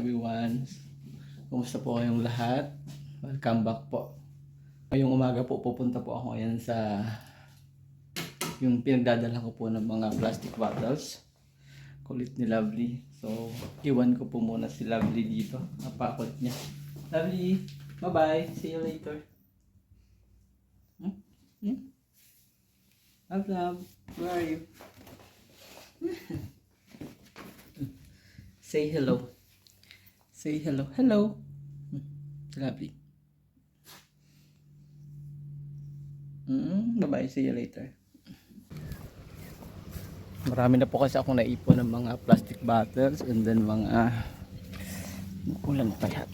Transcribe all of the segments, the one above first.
everyone. Kumusta po kayong lahat? Welcome back po. Ngayong umaga po pupunta po ako ngayon sa yung pinagdadala ko po ng mga plastic bottles. Kulit ni Lovely. So, iwan ko po muna si Lovely dito. Napakot niya. Lovely, bye-bye. See you later. Hmm? Hmm? Love, love. Where are you? Say hello. Say hello. Hello. Hmm. Lovely. Mm, bye-bye. See you later. Marami na po kasi akong naipon ng mga plastic bottles and then mga ulan payat.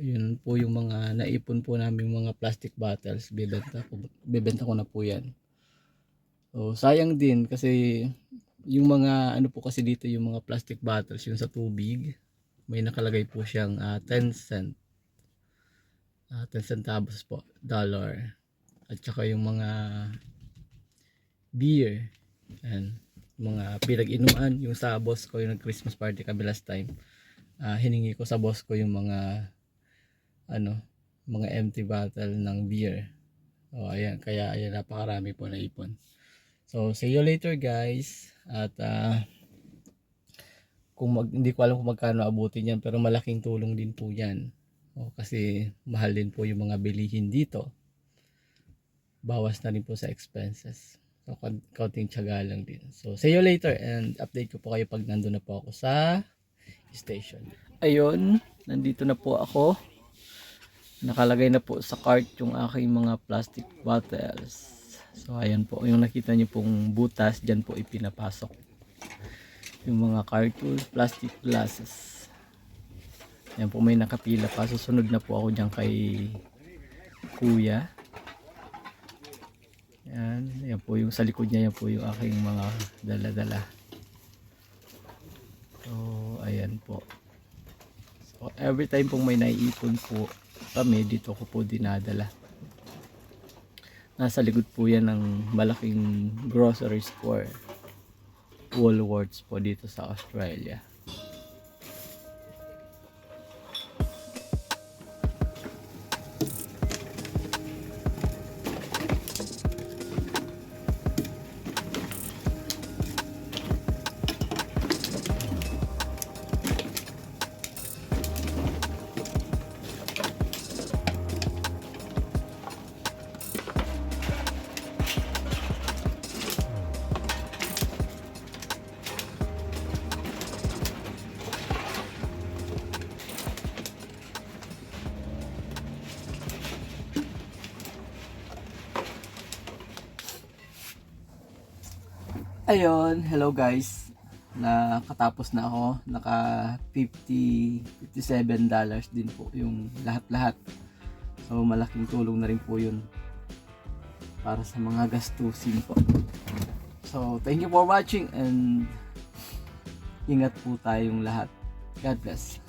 Yun po yung mga naipon po namin mga plastic bottles. Bibenta ko, bibenta ko na po yan. So, sayang din kasi yung mga ano po kasi dito yung mga plastic bottles yung sa tubig may nakalagay po siyang ah, 10 cent. Ah, 10 centavos po dollar. At saka yung mga beer and mga pinag-inuman yung sa boss ko yung Christmas party kami last time. Ah, hiningi ko sa boss ko yung mga ano mga empty bottle ng beer. Oh ayan kaya ayan napakarami po na ipon So, see you later guys. At ah, kung mag, hindi ko alam kung magkano abutin yan pero malaking tulong din po yan. O, kasi mahal din po yung mga bilihin dito. Bawas na rin po sa expenses. So, kaun- kaunting tiyaga lang din. So, see you later and update ko po kayo pag nandun na po ako sa station. Ayun, nandito na po ako. Nakalagay na po sa cart yung aking mga plastic bottles. So ayan po, yung nakita niyo pong butas, dyan po ipinapasok. Yung mga cartons, plastic glasses. Ayan po may nakapila pa. Susunod na po ako dyan kay kuya. Ayan, ayan po yung sa likod niya, yan po yung aking mga dala-dala. So, ayan po. So, every time pong may naiipon po kami, dito ko po dinadala. Nasa likod po yan ng malaking grocery store. Woolworths po dito sa Australia. Ayun, hello guys. Nakatapos na ako. Naka 50, 57 dollars din po yung lahat-lahat. So malaking tulong na rin po yun para sa mga gastusin po. So thank you for watching and ingat po tayong lahat. God bless.